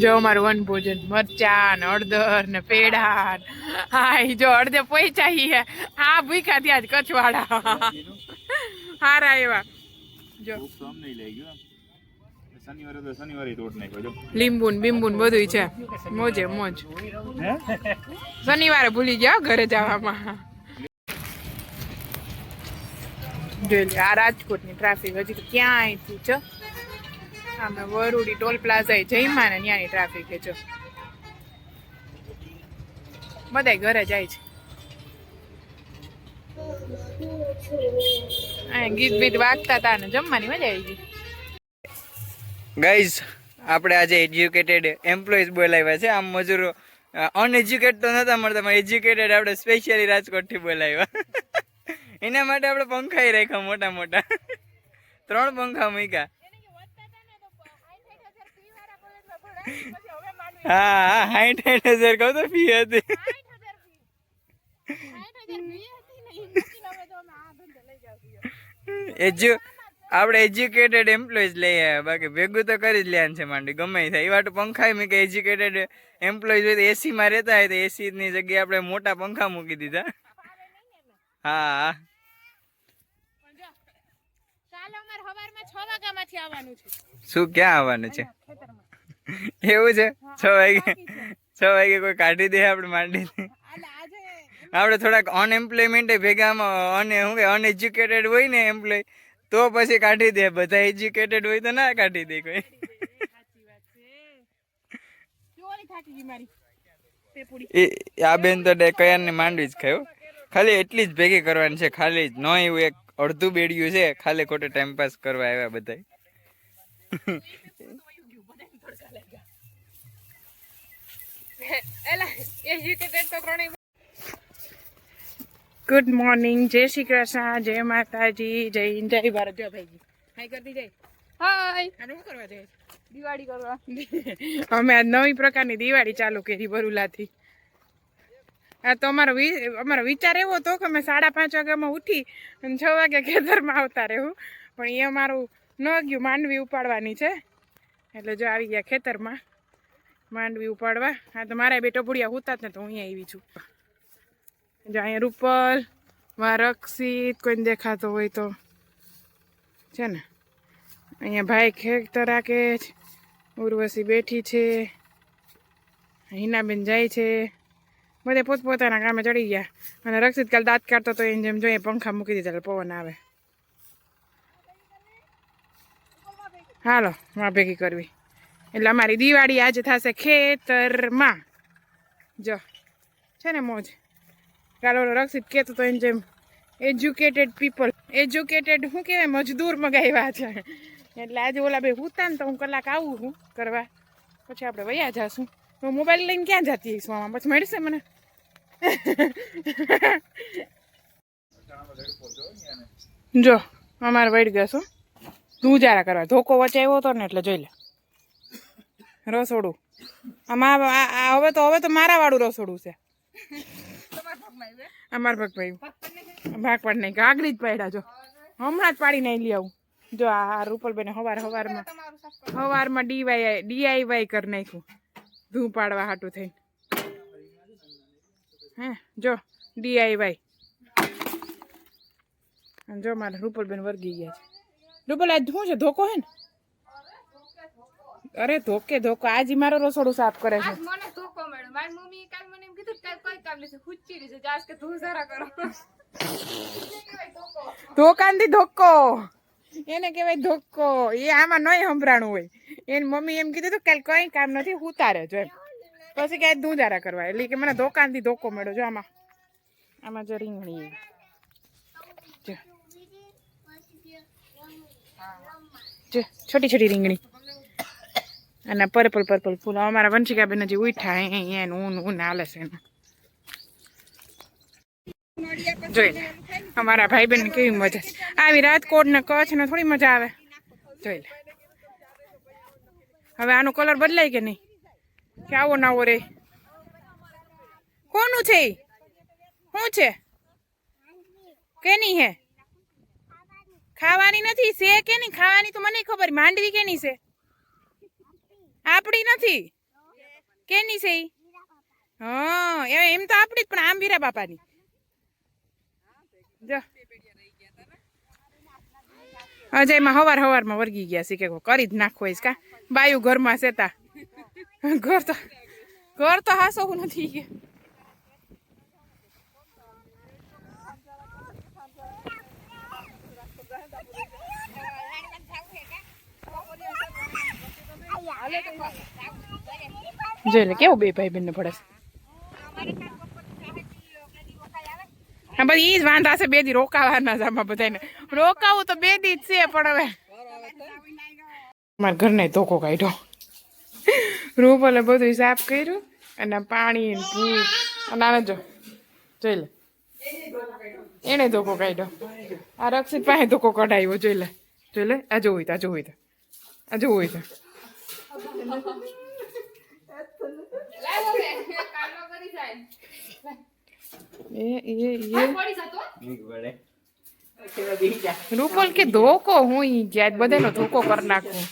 જો મારું વન ભોજન મરચા અડદર ને પેડા હા જો અડધે પૈસા હી. હા ભૂખા થયા જ કચવાડા હારા એવા. જો. લીંબુ બીંબુ બધું છે. મોજે મોજ. શનિવારે ભૂલી ગયા ઘરે જવામાં. જોઈ લે આ રાજકોટની ટ્રાફિક હજી તો ક્યાં અહીંથી છો? આમે વરુડી ટોલ પ્લાઝા જઈમાં ને ત્યાંની ટ્રાફિક છે બધા ઘરે જાય છે. ગીત બીત વાગતા હતા ને જમવાની મજા આવી ગઈ. ગાઈઝ આપણે આજે એજ્યુકેટેડ એમ્પ્લોઈઝ બોલાવ્યા છે. આમ મજૂરો અનએજ્યુકેટ તો નતા મળતા એજ્યુકેટેડ આપણે સ્પેશિયલી રાજકોટથી બોલાવ્યા. એના માટે આપણે પંખાઈ રાખ્યા મોટા મોટા. ત્રણ પંખા મૂક્યા. હા હા સાઠ સાઠ તો આપણે એજ્યુકેટેડ એમ્પ્લોઈઝ લઈ આવ્યા. બાકી ભેગું તો કરી જ લેવાનું છે માંડી, ગમે થાય. એ વાટું પંખા મેં એજ્યુકેટેડ એમ્પ્લોઈઝ હોય તો એસીમાં રહેતા હોય તો એસી ની જગ્યાએ આપણે મોટા પંખા મૂકી દીધા. હા હા. શું ક્યાં આવવાનું છે? એવું છે? છ વાગે છ. વાગે કોઈ કાઢી દે આપણે માંડી આપણે થોડાક અનએમ્પ્લોયમેન્ટ ભેગામાં અન શું કે અનએજ્યુકેટેડ હોય ને એમ્પ્લોય તો પછી કાઢી દે. બધા એજ્યુકેટેડ હોય તો ના કાઢી દે કોઈ. આ બેન તો કયારની માંડવી જ ખાયું ખાલી એટલી જ ભેગી કરવાની છે. ખાલી જ ન એવું એક અડધું બેડિયું છે ખાલી ખોટે ટાઈમ પાસ કરવા આવ્યા બધા ગુડ મોર્નિંગ જય શ્રી કૃષ્ણ જય માતાજી જય હિન્દ જય ભારત જય ભાઈજી હાય કરતી જય. હાય અને શું કરવા જાય દિવાળી કરવા. અમે આજ નવી પ્રકારની દિવાળી ચાલુ કરી બરુલાથી તો અમારો અમારો વિચાર એવો હતો કે અમે સાડા પાંચ વાગ્યામાં ઉઠી અને છ વાગે ખેતરમાં આવતા રહેવું. પણ એ અમારું ન ગયું, માંડવી ઉપાડવાની છે. એટલે જો આવી ગયા ખેતરમાં માંડવી ઉપાડવા. હા તો મારા બે ટપુડિયા હોતા જ ને તો હું અહીંયા આવી છું. જો અહીંયા રૂપલમાં રક્ષિત, કોઈને દેખાતો હોય તો. છે ને? અહીંયા ભાઈ ખેતર રાખે છે, ઉર્વશી બેઠી છે. હિનાબેન જાય છે. બધે પોતપોતાના કામે ચડી ગયા. અને રક્ષિત કાલ દાંત કાઢતો તો એને જેમ જોઈએ પંખા મૂકી દીધા પવન આવે. હાલો માં ભેગી કરવી. એટલે અમારી દિવાળી આજે થશે ખેતરમાં. જો, છે ને મોજ. કાલે ઓલો રક્ષિત કહેતો તો એને જેમ એજ્યુકેટેડ પીપલ એજ્યુકેટેડ શું કહેવાય, મજદૂર મગાવ્યા છે. એટલે આજે ઓલા બે હુતા ને તો હું કલાક આવું હું કરવા. પછી આપણે વયા જાશું. તો મોબાઈલ લઈને ક્યાં જતી હઈશું આમાં પછી મળશે મને? જો, અમારે વૈડ ગયા શું તું જારા કરવા. ધોકો વચ્ચે આવ્યો હતો ને એટલે જોઈ લે. રસોડું. આમાં હવે તો હવે તો મારા વાળું રસોડું છે. અમાર ભગભાઈ ભાગ પાડી નહીં. આગળ જ પાડ્યા જો. હમણાં જ પાડી નહીં લઈ આવું. જો આ રૂપલબેને હવાર હવારમાં હવારમાં ડીવાય ડીઆઈવાય કરી નાખ્યું. ધૂ પાડવા હાટું થઈને. હે જો ડીઆઈવાય જો મારા રૂપલબેન વર્ગી ગયા છે. રૂપલ આજ શું છે? ધોકો હે ને? અરે ધોકે ધોકો. આજ મારો રસોડું સાફ કરે છે. મને ધોકો મળ્યો. મારી મમ્મી કાલ મને એમ કીધું કે કોઈ કામ નથી. હુચ્ચી રહી છે. જાસ કે તું જરા કરો. ધોકાનથી ધોકો. એને કહેવાય ધોકો. એ આમાં નહીં સંભરાણું હોય. એની મમ્મી એમ કીધું હતું કાલ કઈ કામ નથી. ઉતારે જો એમ. પછી ક્યાંય ધૂંધારા કરવા. એટલે કે મને ધોકાનથી ધોકો મળ્યો. જો આમાં આમાં જો રીંગણી. જો. છોટી છોટી રીંગણી અને પર્પલ પર્પલ ફૂલ. અમારા વંશિકા બેન હજી ઉઠા અહીંયા ઊન ઊન હાલે છે એનું. જોઈ લે અમારા ભાઈ બહેન કેવી મજા. છે આવી રાજકોટ ને કચ્છ ને થોડી મજા આવે. જોઈ લે. હવે આનો કલર બદલાય કે નહીં? કે આવો નવો રે? કોનું છે? શું છે? કેની હે? ખાવાની નથી, છે નહીં ખાવાની તો મને ખબર, માંડવી કેની છે? આપણી નથી? કેની છે? હા એમ તો આપણી જ, પણ આમ વીરા બાપાની. અજયમાં હવાર હવારમાં વર્ગી ગયા છે, કે કરી જ નાખો છે કા? બાયુ ઘરમાં સેતા. ઘર તો ઘર તો હાસો નથી. કે જોઈ કેવું બે ભાઈ બંને પડે છે? બસ ઈ જ વાંધા છે, બે દી રોકાવાના છે આમાં બધાને રોકાવું તો બે દી જ છે, પણ હવે મારા ઘરને ધોકો કાઢ્યો. રૂપલે બધું સાફ કર્યું અને પાણી ને ભૂ અને આને જો જોઈ લે. એને ધોકો કાઢ્યો. આ રક્ષિત પાસે ધોકો કઢાવ્યો જોઈ લે. જોઈ લે આ જોવું તો આ જોવું તો. આ જોવું રૂપલ કે ધોકો હું ઈ જ્યાં બધાનો ધોકો કરી નાખું.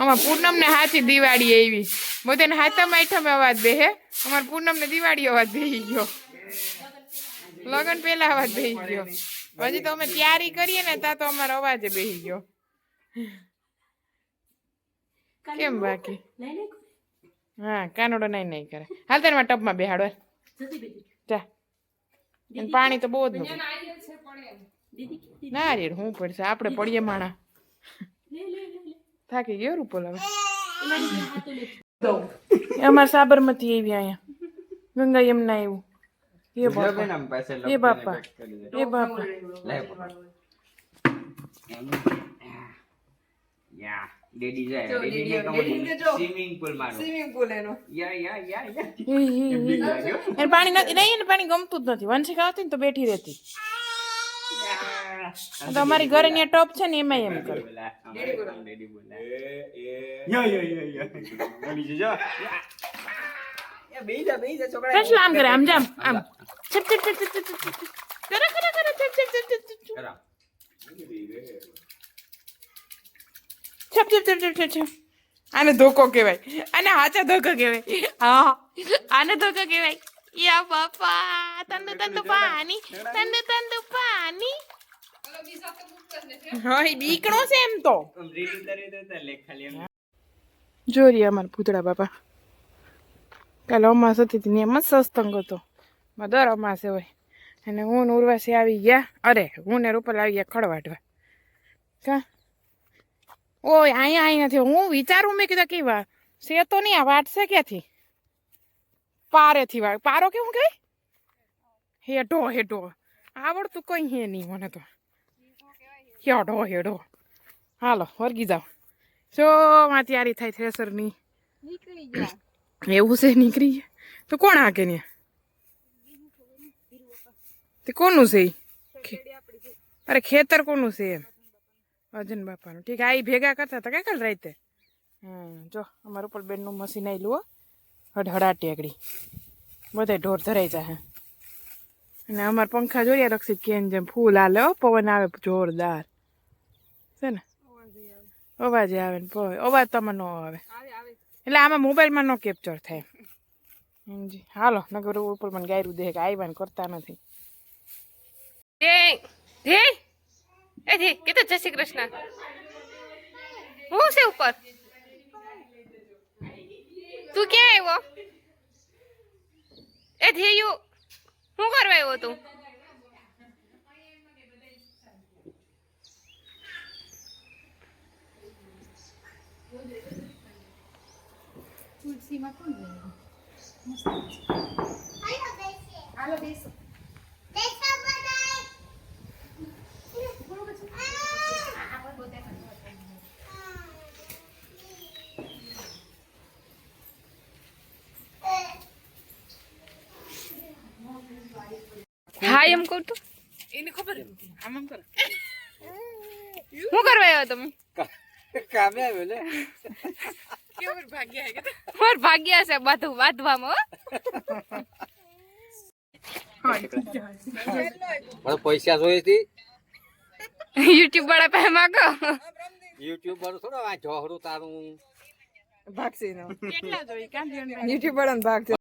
અમાર પૂનમ ને હાથી દિવાળી આવી. બધાને હાથમ આઠમ અવાજ બે હે. અમાર પૂનમ ને દિવાળી અવાજ બેહી ગયો. લગન પેલા અવાજ બેહી ગયો. હજી તો અમે તૈયારી કરીએ ને ત્યાં તો અમારો અવાજ બેહી ગયો. કેમ બાકી? હા કાનોડો નહીં નહીં કરે. હાલ તને ટબમાં બેહાડો જા. પાણી તો બહુ જ ના રે હું પડશે. આપણે પડીએ માણા. થાકી ગયો રૂપોલ હવે અમાર સાબરમતી આવી અહીંયા ગંગા યમુના આવ્યું એ બાપા એ બાપા એ બાપા ડેડી જાય ડેડી ને સ્વિમિંગ પુલ મારો સ્વિમિંગ પુલ એનો યા યા યા યા હી, હી, હી. એને પાણી નથી નહીં એને પાણી ગમતું જ નથી વંશિકા આવતી ને તો બેઠી રહેતી તો અમારી ઘરે ત્યાં ટોપ છે ને એમાં એમ કરે ડેડી બોલા યા યા યા યા બોલી જજો કશું આમ કરે આમ જામ આમ છપ છપ છપ છપ છપ છપ. કરે કરે કરે છપ છપ છપ છપ છપ. છપ છપ છપ છપ છપ છપ. આને ધોકો કહેવાય આને હાચા ધોકો કહેવાય હા આને ધોકો કહેવાય યા બાપા તંદુ તંદુ પાણી તંદુ તંદુ પાણી બીકણો છે એમ તો જો જોરી અમારા ભૂતળા બાપા કાલે અમાસ હતી હતી એમ જ હતો દર અમાસે હોય અને હું ને ઉર્વાસી આવી ગયા અરે હું ને રૂપલ આવી ગયા ખડવાટવા કા ઓય અહીંયા અહીંયાથી હું વિચારું મેં કીધું કે વા છે તો નહીં આ વાટ ક્યાંથી પારેથી વાળ પારો કેવું કે હેડો હેડો આવડતું કઈ હે નહીં મને તો હેડો હેડો. હાલો વર્ગી જાઓ. જો માં તૈયારી થાય થ્રેસરની એવું છે નીકળી ગયા. તો કોણ હાકે ને? તે કોનું છે? અરે ખેતર કોનું છે એમ? અજન બાપાનું. ઠીક આ ભેગા કરતા હતા કાલ રાતે? હા જો અમારું ઉપર બેનનું મશીન આવેલું હો. હડહડાટી આગળ બધા ઢોર ધરાઈ જાય અને અમારા પંખા જોઈએ રક્ષિત કેન જેમ ફૂલ હાલે હો પવન આવે જોરદાર. છે ને? અવાજ આવે. ને પવન અવાજ તમે ન આવે. એટલે આમાં મોબાઈલમાં નો કેપ્ચર થાય. જી હાલો નગર ઉપર મને ગાયરું દે કે આવ્યા ને કરતા નથી. એ ધે કીધું જય શ્રી કૃષ્ણ. હું છે ઉપર? તું ક્યાં આવ્યો? એ ધેયુ શું કરવા આવ્યો તું? હા એમ કહું તું એને ખબર આમ આમ કરે. શું કરવા આવ્યો તમે કામે આવ્યો લે. કેવું ભાગ્ય હે કે માર ભાગ્ય છે બધું બાંધવામાં મને પૈસા જોઈએ હતી યુટ્યુબ વાળા પાસે માગો. યુટ્યુબર થોડો આ જોહરું તારું. ભાગશે યુટ્યુબ વાળા જોઈ